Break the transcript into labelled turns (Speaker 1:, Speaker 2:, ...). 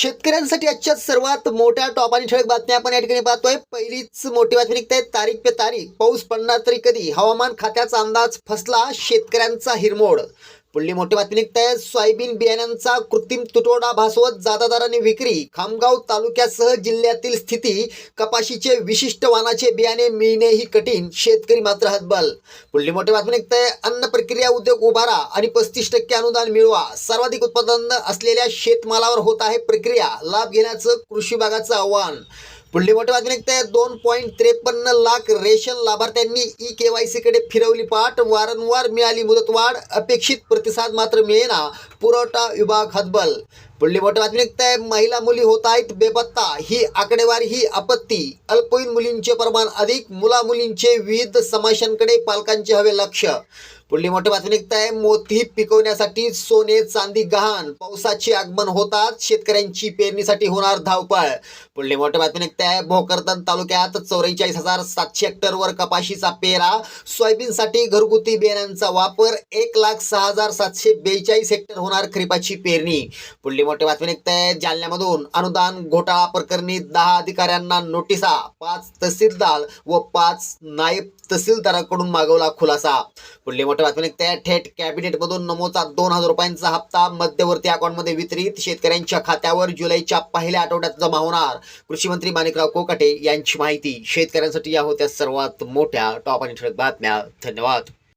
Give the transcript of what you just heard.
Speaker 1: शेतकऱ्यांसाठी आजच्या सर्वात मोठ्या टॉप आणि ठळक बातम्या आपण या ठिकाणी पाहतोय. पहिलीच मोठी बातमी निघते तारीख पे तारीख. पाऊस पडणार तरी कधी? हवामान खात्याचा अंदाज फसला शेतकऱ्यांचा हिरमोड. पुढली मोठी बातमी निघते. सोयाबीन बियाण्यांचा कृत्रिम तुटवडा भासवत जादा दराने विक्री. खामगाव तालुक्यासह जिल्ह्यातील स्थिती कपाशीचे विशिष्ट वानाचे बियाणे मिळणेही कठीण शेतकरी मात्र हतबल. पुढली मोठी बातमी निघते. अन्न प्रक्रिया उद्योग उभारा आणि पस्तीस टक्के अनुदान मिळवा. सर्वाधिक उत्पादन असलेल्या शेतमालावर होत आहे प्रक्रिया. लाभ घेण्याचं कृषी विभागाचं आव्हान. पुढली मोठी बातमी निघते. दोन पॉईंट त्रेपन्न लाख रेशन लाभार्थ्यांनी ई के वाय सी कडे फिरवली पाठ. वारंवार मिळाली मुदतवाढ. अपेक्षित प्रतिसाद मात्र मिळेना. पुरवठा विभाग हतबल पुढली मोठी बातमी निघते महिला मुली होत आहेत बेपत्ता. ही आकडेवारी ही आपत्ती. अल्पवयीन मुलींचे प्रमाण अधिक मुला मुलींचे विविध समस्यांकडे पालकांचे हवे लक्ष. पुढली मोठी बातमी निघताय. मोती पिकवण्यासाठी सोने चांदी गहाण. पावसाचे आगमन होतात. शेतकऱ्यांची पेरणीसाठी होणार धावपळ. पुढली मोठी बातमी निघताय. भोकरदन तालुक्यात चौवेचाळीस हजार सातशे हेक्टरवर कपाशीचा पेरा. सोयाबीनसाठी घरगुती बियाण्यांचा वापर. एक लाख सहा हजार सातशे बेचाळीस हेक्टर होणार खरीपाची पेरणी. पुढली मोठी बातमी निघताय जालन्यामधून अनुदान घोटाळा प्रकरणी दहा अधिकाऱ्यांना नोटिसा. पाच तहसीलदार व पाच नायब तहसीलदाराकडून मागवला खुलासा. पुढली मोठी बातमी निघते. थेट कॅबिनेटमधून नमोचा दोन हजार रुपयांचा हप्ता मध्यवर्ती अकाउंटमध्ये वितरित. शेतकऱ्यांच्या खात्यावर जुलैच्या पहिल्या आठवड्यात जमा होणार. कृषी मंत्री माणिकराव कोकाटे यांची माहिती. शेतकऱ्यांसाठी या होत्या सर्वात मोठ्या टॉप आणि ठळक बातम्या. धन्यवाद.